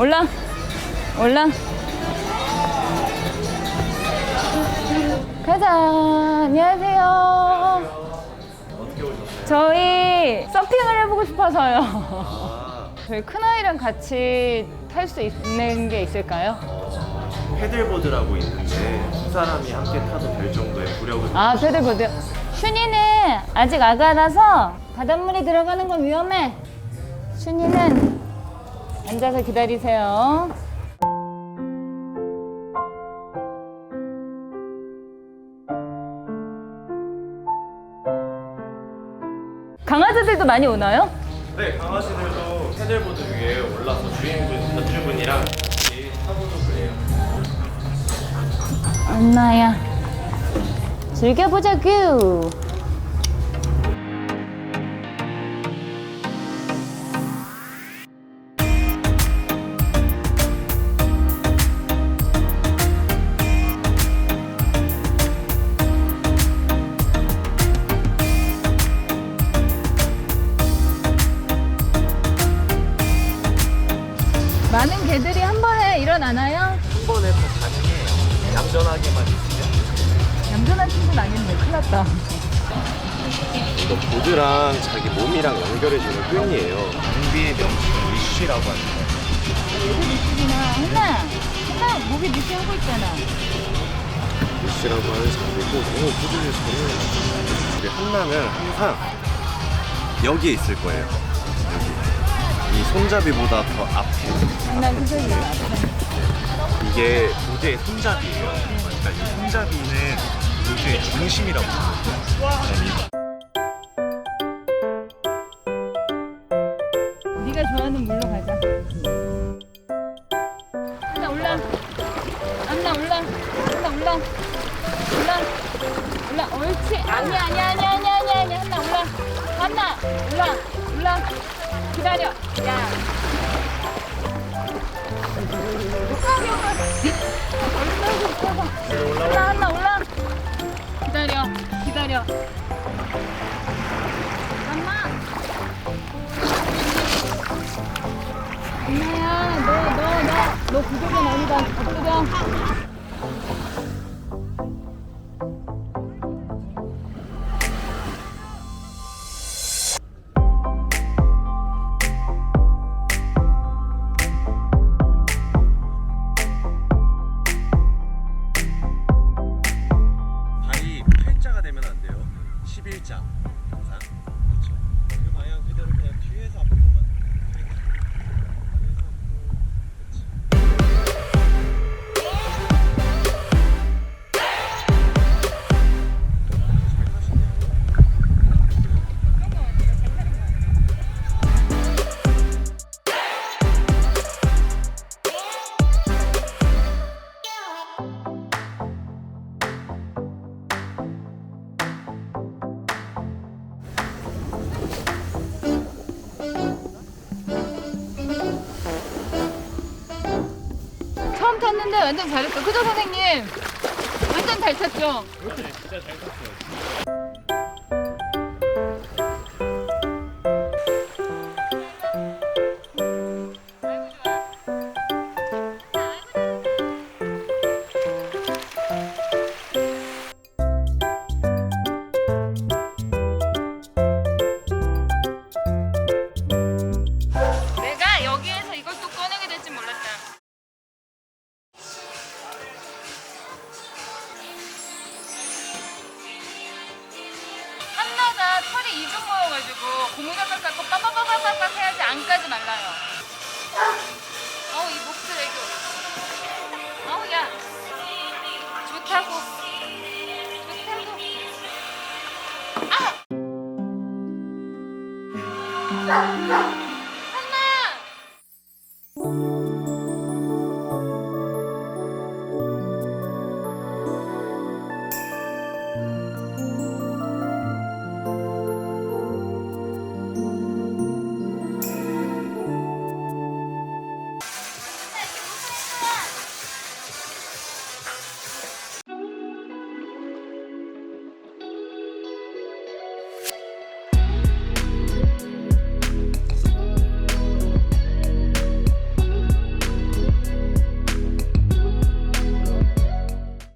올라. 올라. 가자. 안녕하세요. 어떻게 오셨어요? 저희 서핑을 해보고 싶어서요. 아, 저희 큰아이랑 같이 탈 수 있는 게 있을까요? 패들보드라고 있는데 두 사람이 함께 타도 될 정도의 부력을 아, 패들보드. 슈니는 아직 아가라서 바닷물에 들어가는 건 위험해. 슈니는 앉아서 기다리세요. 강아지들도 많이 오나요? 네, 강아지들도 패들보드 위에 올라서 주인분, 견주분이랑 같이 타보도 그래요. 엄마야. 즐겨보자구. 많은 개들이 한 번에 일어나나요? 한 번에 다 가능해요. 얌전하게만 있으면. 얌전한 친구는 아닌데 큰일 났다. 이거 보드랑 자기 몸이랑 연결해주는 끈이에요. 장비의 명칭은 위쉬라고 합니다. 얘들이구나. 하나, 하나 목에 밑에 오고 있잖아. 위쉬라고 하는 장비고 너무 보드를 잘해요. 우리 한나는 항상 여기에 있을 거예요. 여기. 이 손잡이보다 더 앞에. 하나 선생님. 이게 보드의 손잡이에요. 그러니까 이 손잡이는 보드의 중심이라고 생각해요. 네가 좋아하는 물로 가자. 하나 올라. 하나 올라. 하나 올라. 올라. 올라. 옳지. 아니야, 아니야, 아니야, 아니야, 아니야, 아니야. 하나 올라. 하나 올라. 올라. 기다려. 야. 올라, 하나 올라. 기다려. 기다려. 잠깐만. 엄마야, 너, 너, 너, 너 구조견 아니다. 구조견. 11자 항상. 그렇죠. 그 방향 그대로 그냥 뒤에서 앞으로 처음 탔는데 완전 잘했어. 그죠, 선생님? 완전 잘 탔죠? 내가 털이 이중 모여가지고 고무장갑 갖고 빠빠빠빠빡 해야지 안 까지 말라요. 어우 이 목줄 애교. 어우 야 좋다고. 좋다고. 아!